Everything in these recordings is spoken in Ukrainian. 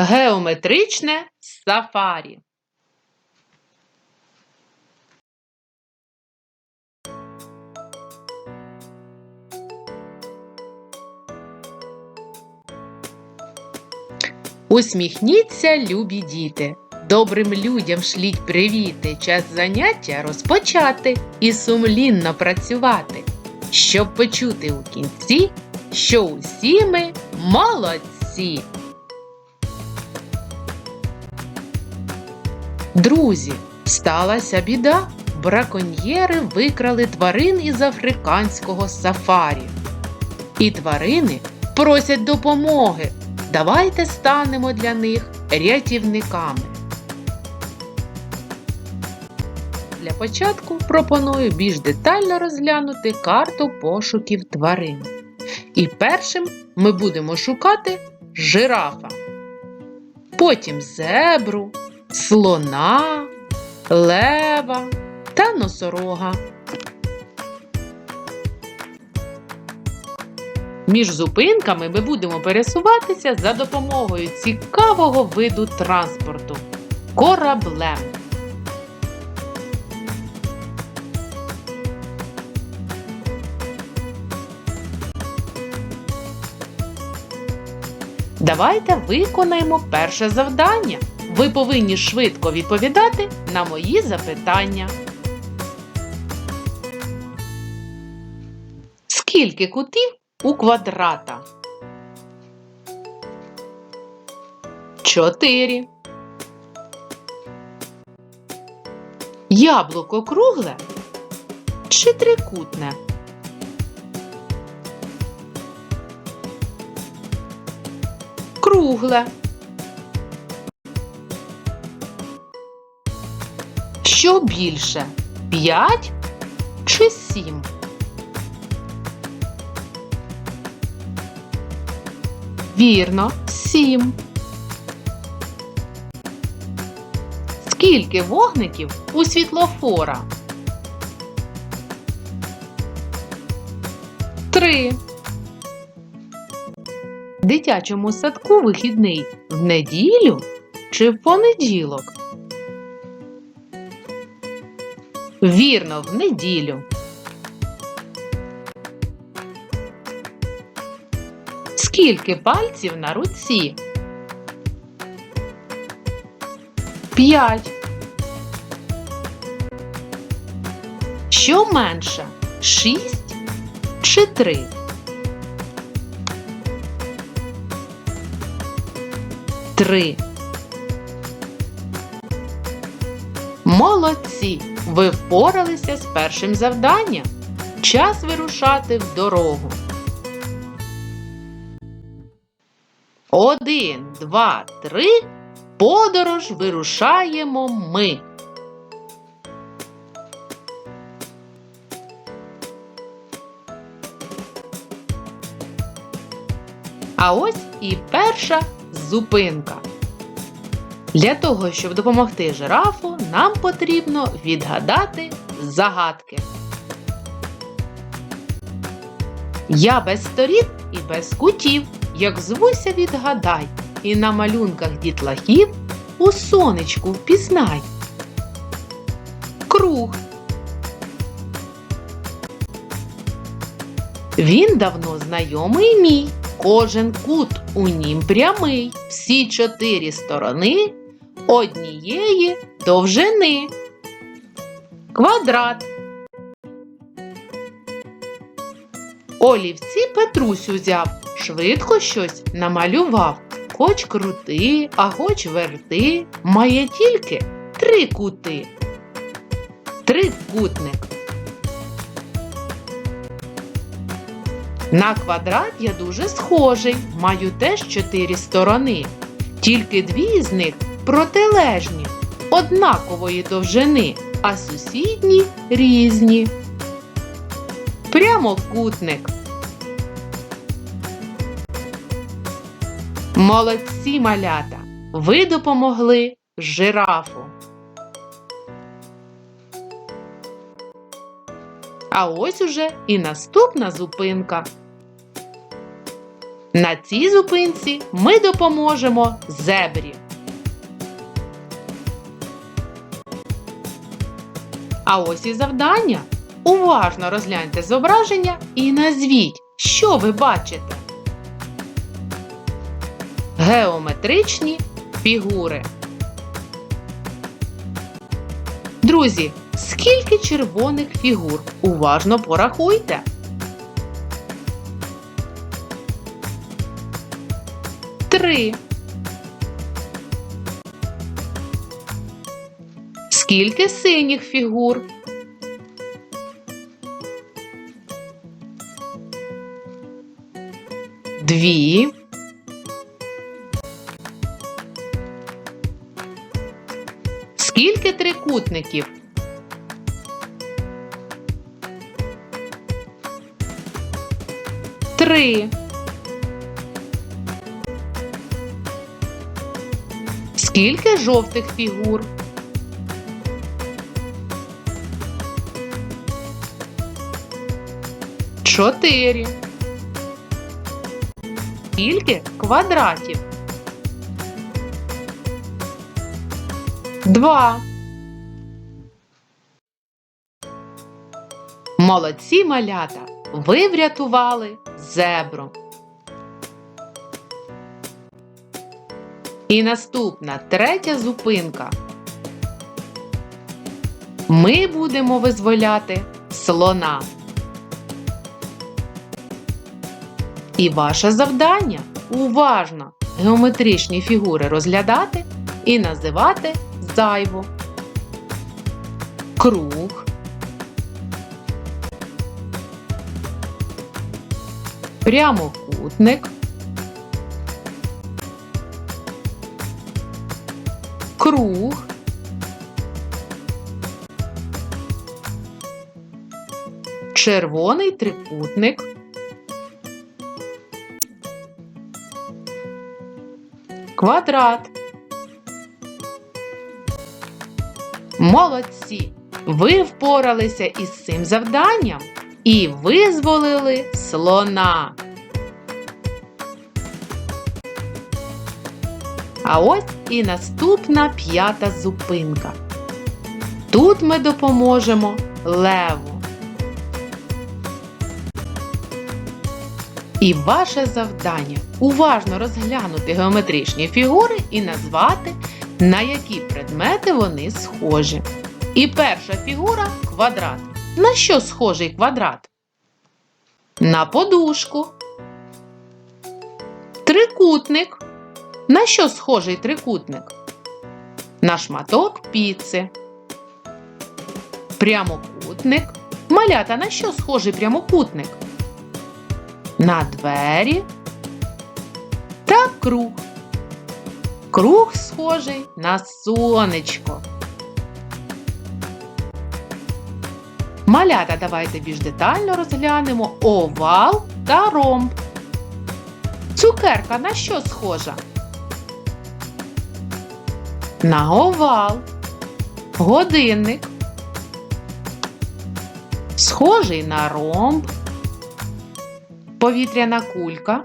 Геометричне сафарі. Усміхніться, любі діти. Добрим людям шліть привіти, час заняття розпочати і сумлінно працювати, щоб почути у кінці, що усі ми молодці. Друзі, сталася біда. Браконьєри викрали тварин із африканського сафарі. І тварини просять допомоги. Давайте станемо для них рятівниками. Для початку пропоную більш детально розглянути карту пошуків тварин. І першим ми будемо шукати жирафа, потім зебру, слона, лева та носорога. Між зупинками ми будемо пересуватися за допомогою цікавого виду транспорту кораблем. Давайте виконаємо перше завдання. Ви повинні швидко відповідати на мої запитання. Скільки кутів у квадрата? Чотири. Яблуко кругле чи трикутне? Кругле. Що більше? П'ять чи сім? Вірно, сім. Скільки вогників у світлофора? Три. Дитячому садку вихідний в неділю чи в понеділок? Вірно, в неділю. Скільки пальців на руці? П'ять. Що менше? Шість чи три? Три. Молодці! Ви впоралися з першим завданням. Час вирушати в дорогу. Один, два, три. Подорож вирушаємо ми. А ось і перша зупинка. Для того, щоб допомогти жирафу, нам потрібно відгадати загадки. Я без сторін і без кутів, як звуся відгадай, і на малюнках дітлахів у сонечку впізнай. Круг. Він давно знайомий мій. Кожен кут у нім прямий, всі чотири сторони однієї довжини. Квадрат. Олівці Петрусь узяв, швидко щось намалював. Хоч крути, а хоч верти, має тільки три кути. Трикутник. На квадрат я дуже схожий, маю теж чотири сторони. Тільки дві з них протилежні, однакової довжини, а сусідні різні. Прямокутник. Молодці малята! Ви допомогли жирафу. А ось уже і наступна зупинка. На цій зупинці ми допоможемо зебрі. А ось і завдання. Уважно розгляньте зображення і назвіть, що ви бачите. Геометричні фігури. Друзі, скільки червоних фігур? Уважно порахуйте. Три. Скільки синіх фігур? Дві. Скільки трикутників? Три. Скільки жовтих фігур? Чотири. Скільки квадратів? Два. Молодці малята! Ви врятували зебру. І наступна третя зупинка. Ми будемо визволяти слона. І ваше завдання уважно геометричні фігури розглядати і називати зайву. Круг. Прямокутник. Круг. Червоний трикутник. Квадрат. Молодці! Ви впоралися із цим завданням і визволили слона. А ось і наступна п'ята зупинка. Тут ми допоможемо леву. І ваше завдання уважно розглянути геометричні фігури і назвати, на які предмети вони схожі. І перша фігура квадрат. На що схожий квадрат? На подушку. Трикутник. На що схожий трикутник? На шматок піци. Прямокутник. Малята на що схожий прямокутник? На двері та круг. Круг схожий на сонечко. Малята давайте більш детально розглянемо овал та ромб. Цукерка на що схожа? На овал. Годинник. Схожий на ромб. Повітряна кулька.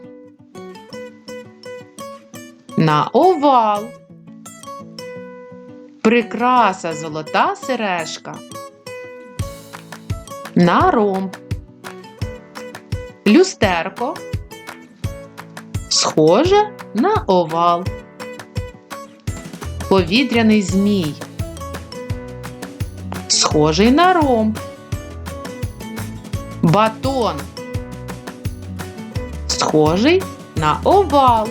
На овал. Прикраса золота сережка. На ромб. Люстерко. Схоже на овал. Повітряний змій. Схожий на ромб. Батон. Схожий на овал.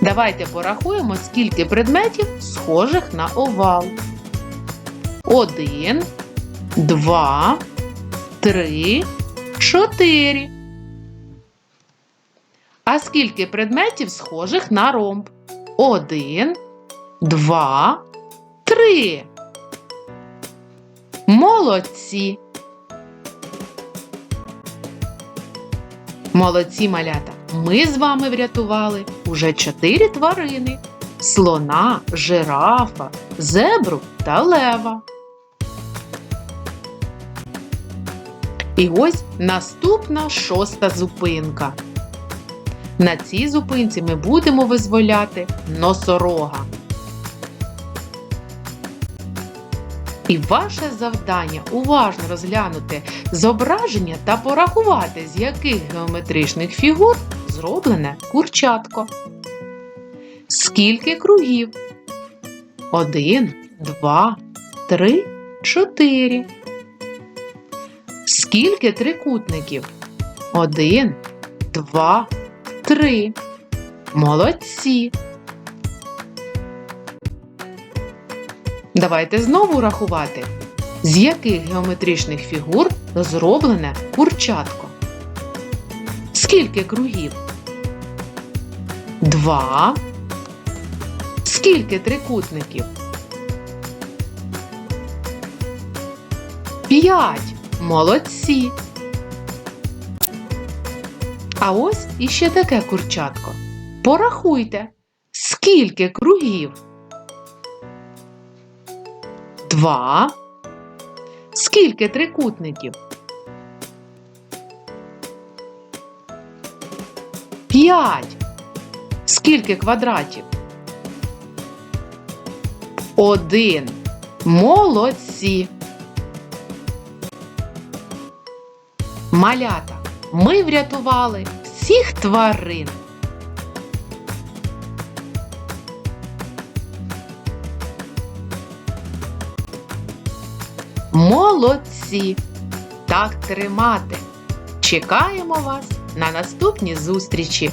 Давайте порахуємо, скільки предметів схожих на овал. Один, два, три, чотири. А скільки предметів схожих на ромб? Один, два, три. Молодці. Молодці малята. Ми з вами врятували уже чотири тварини: слона, жирафа, зебру та лева. І ось наступна шоста зупинка. На цій зупинці ми будемо визволяти носорога. І ваше завдання уважно розглянути зображення та порахувати, з яких геометричних фігур зроблене курчатко. Скільки кругів? Один, два, три, чотири. Скільки трикутників? Один, два, три. Молодці. Давайте знову рахувати, з яких геометричних фігур зроблене курчатко. Скільки кругів? Два. Скільки трикутників? П'ять. Молодці. А ось іще таке курчатко. Порахуйте, скільки кругів? Два. Скільки трикутників? П'ять. Скільки квадратів? Один. Молодці. Малята. Ми врятували всіх тварин. Молодці! Так тримати! Чекаємо вас на наступні зустрічі!